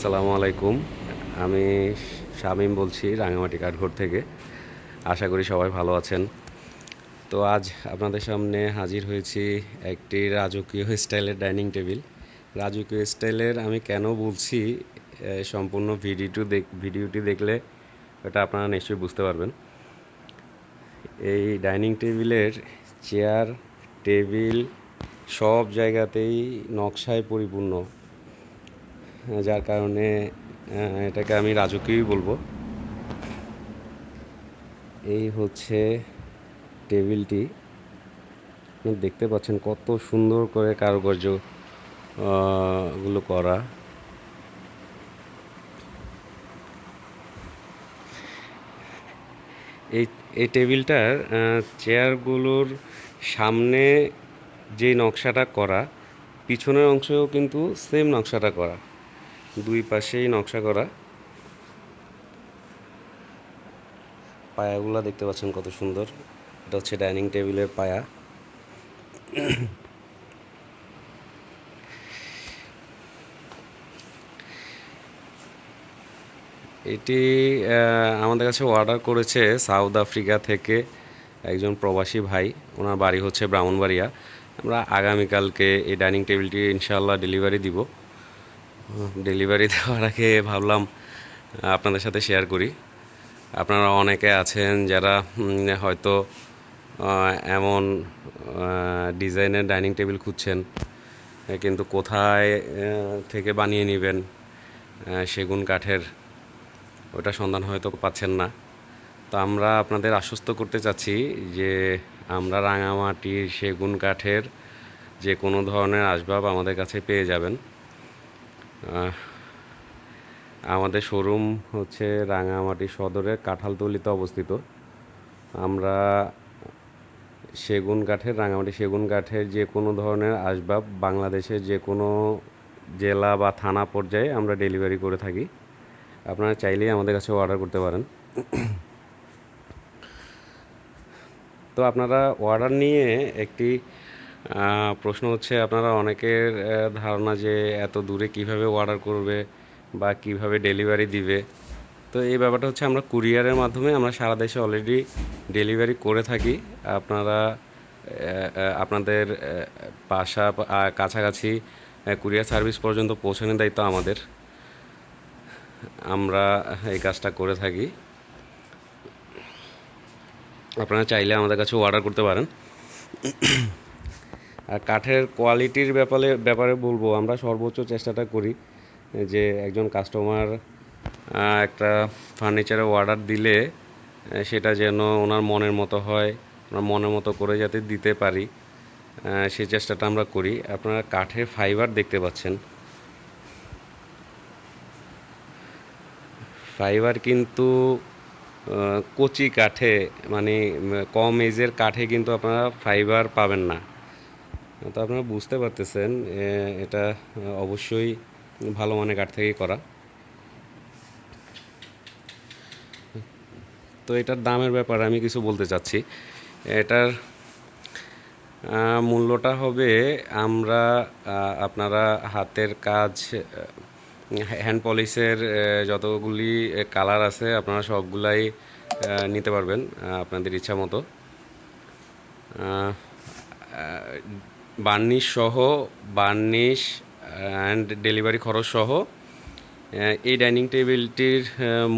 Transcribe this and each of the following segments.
আসসালামু আলাইকুম। আমি শামীম বলছি রাঙামাটি কাঠঘর থেকে। আশা করি সবাই ভালো আছেন। তো আজ আপনাদের সামনে হাজির হয়েছি একটি রাজকীয় স্টাইলের ডাইনিং টেবিল। রাজকীয় স্টাইলের আমি কেন বলছি সম্পূর্ণ ভিডিওটি দেখ, ভিডিওটি দেখলে এটা আপনারা নিশ্চয়ই বুঝতে পারবেন। এই ডাইনিং টেবিলের চেয়ার, টেবিল সব জায়গাতেই নকশায় পরিপূর্ণ। যার কারণে এটাকে আমি রাজকীয়ই বলব। এই হচ্ছে টেবিলটি। দেখতে পাচ্ছেন কত সুন্দর করে কারুকার্যগুলো করা। এই এই টেবিলটার চেয়ারগুলোর সামনে যে নকশাটা করা, পিছনের অংশেও কিন্তু সেম নকশাটা করা। দুই পাশেই নকশা করা। পায়াগুলো দেখতে পাচ্ছেন কত সুন্দর। এটা হচ্ছে ডাইনিং টেবিলের পায়া। এটি আমাদের কাছে অর্ডার করেছে সাউথ আফ্রিকা থেকে একজন প্রবাসী ভাই। ওনার বাড়ি হচ্ছে ব্রাহ্মণবাড়িয়া। আমরা আগামীকালকে এই ডাইনিং টেবিলটি ইনশাল্লাহ ডেলিভারি দিব। ডেলিভারি দেওয়ার আগে ভাবলাম আপনাদের সাথে শেয়ার করি। আপনারা অনেকে আছেন যারা হয়তো এমন ডিজাইনের ডাইনিং টেবিল খুঁজছেন কিন্তু কোথায় থেকে বানিয়ে নেবেন সেগুন কাঠের, ওটা সন্ধান হয়তো পাচ্ছেন না। তো আমরা আপনাদের আশ্বস্ত করতে চাচ্ছি যে আমরা রাঙামাটির সেগুন কাঠের যে কোনো ধরনের আসবাব আমাদের কাছে পেয়ে যাবেন। আমাদের শোরুম হচ্ছে রাঙামাটি সদরের কাঁঠালতলিতে অবস্থিত। আমরা সেগুন কাঠের, রাঙামাটি সেগুন কাঠের যে কোনো ধরনের আসবাব বাংলাদেশের যে কোনো জেলা বা থানা পর্যায়ে আমরা ডেলিভারি করে থাকি। আপনারা চাইলেই আমাদের কাছে অর্ডার করতে পারেন। তো আপনারা অর্ডার নিয়ে একটি প্রশ্ন হচ্ছে আপনারা অনেকের ধারণা যে এত দূরে কীভাবে অর্ডার করবে বা কীভাবে ডেলিভারি দিবে। তো এই ব্যাপারটা হচ্ছে আমরা কুরিয়ারের মাধ্যমে আমরা সারা দেশে অলরেডি ডেলিভারি করে থাকি। আপনারা আপনাদের বাসা কাছাকাছি কুরিয়ার সার্ভিস পর্যন্ত পৌঁছানোর দায়িত্ব আমাদের। আমরা এই কাজটা করে থাকি। আপনারা চাইলে আমাদের কাছে অর্ডার করতে পারেন। আর কাঠের কোয়ালিটির ব্যাপারে ব্যাপারে বলব, আমরা সর্বোচ্চ চেষ্টাটা করি, যে একজন কাস্টমার একটা ফার্নিচারে অর্ডার দিলে সেটা যেন ওনার মনের মতো হয়, ওনার মনের মতো করে যাতে দিতে পারি সেই চেষ্টাটা আমরা করি। আপনারা কাঠের ফাইবার দেখতে পাচ্ছেন। ফাইবার কিন্তু কচি কাঠে মানে কম এজের কাঠে কিন্তু আপনারা ফাইবার পাবেন না। তো আপনারা বুঝতে পারতেছেন এটা অবশ্যই ভালো মানের কাঠ থেকেই করা। তো এটার দামের ব্যাপারে আমি কিছু বলতে চাচ্ছি। এটার মূল্যটা হবে আমরা আপনারা হাতের কাজ হ্যান্ড পলিশের যতগুলি কালার আছে, আপনারা সবগুলাই নিতে পারবেন আপনাদের ইচ্ছা মতো। বার্নিশ সহ বার্নিশ অ্যান্ড ডেলিভারি খরচ সহ এই ডাইনিং টেবিলটির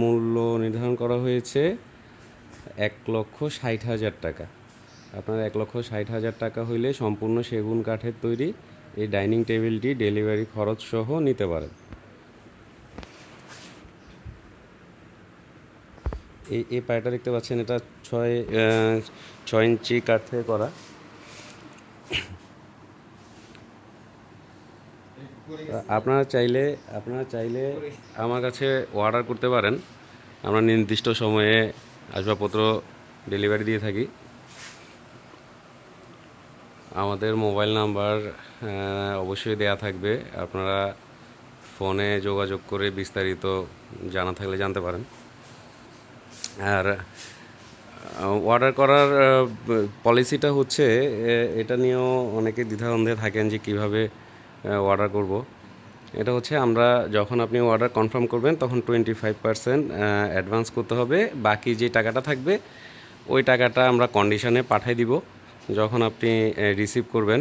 মূল্য নির্ধারণ করা হয়েছে এক লক্ষ ষাট হাজার টাকা। আপনার এক লক্ষ ষাট হাজার টাকা হইলে সম্পূর্ণ সেগুন কাঠের তৈরি এই ডাইনিং টেবিলটি ডেলিভারি খরচ সহ নিতে পারেন। এই এই পায়টা দেখতে পাচ্ছেন, এটা ছয় ছয় ইঞ্চি কাঠে করা। আপনারা চাইলে আপনারা চাইলে আমার কাছে অর্ডার করতে পারেন। আমরা নির্দিষ্ট সময়ে আসবাবপত্র ডেলিভারি দিয়ে থাকি। আমাদের মোবাইল নাম্বার অবশ্যই দেয়া থাকবে। আপনারা ফোনে যোগাযোগ করে বিস্তারিত জানা থাকলে জানতে পারেন। আর অর্ডার করার পলিসিটা হচ্ছে এটা নিয়েও অনেকে দ্বিধাদ্বন্দ্বে থাকেন যে কীভাবে অর্ডার করব। এটা হচ্ছে আমরা যখন আপনি অর্ডার কনফার্ম করবেন, তখন টোয়েন্টি ফাইভ পার্সেন্ট অ্যাডভান্স করতে হবে। বাকি যে টাকাটা থাকবে, ওই টাকাটা আমরা কন্ডিশনে পাঠিয়ে দিব। যখন আপনি রিসিভ করবেন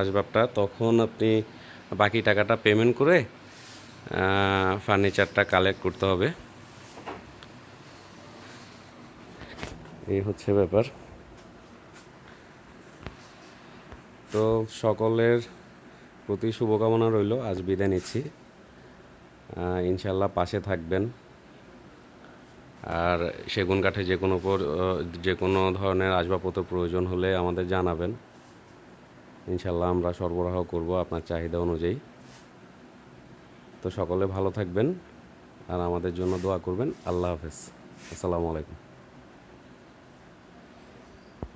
আসবাবটা, তখন আপনি বাকি টাকাটা পেমেন্ট করে ফার্নিচারটা কালেক্ট করতে হবে। এই হচ্ছে ব্যাপার। তো সকলের প্রতি শুভকামনা রইল, আজ বিদায় নিচ্ছি। ইনশাল্লাহ পাশে থাকবেন। আর সেগুন কাঠে যে কোনো যে কোনো ধরনের আসবাবপত্র প্রয়োজন হলে আমাদের জানাবেন। ইনশাল্লাহ আমরা সরবরাহ করব আপনার চাহিদা অনুযায়ী। তো সকলে ভালো থাকবেন আর আমাদের জন্য দোয়া করবেন। আল্লাহ হাফেজ। আসসালামু আলাইকুম।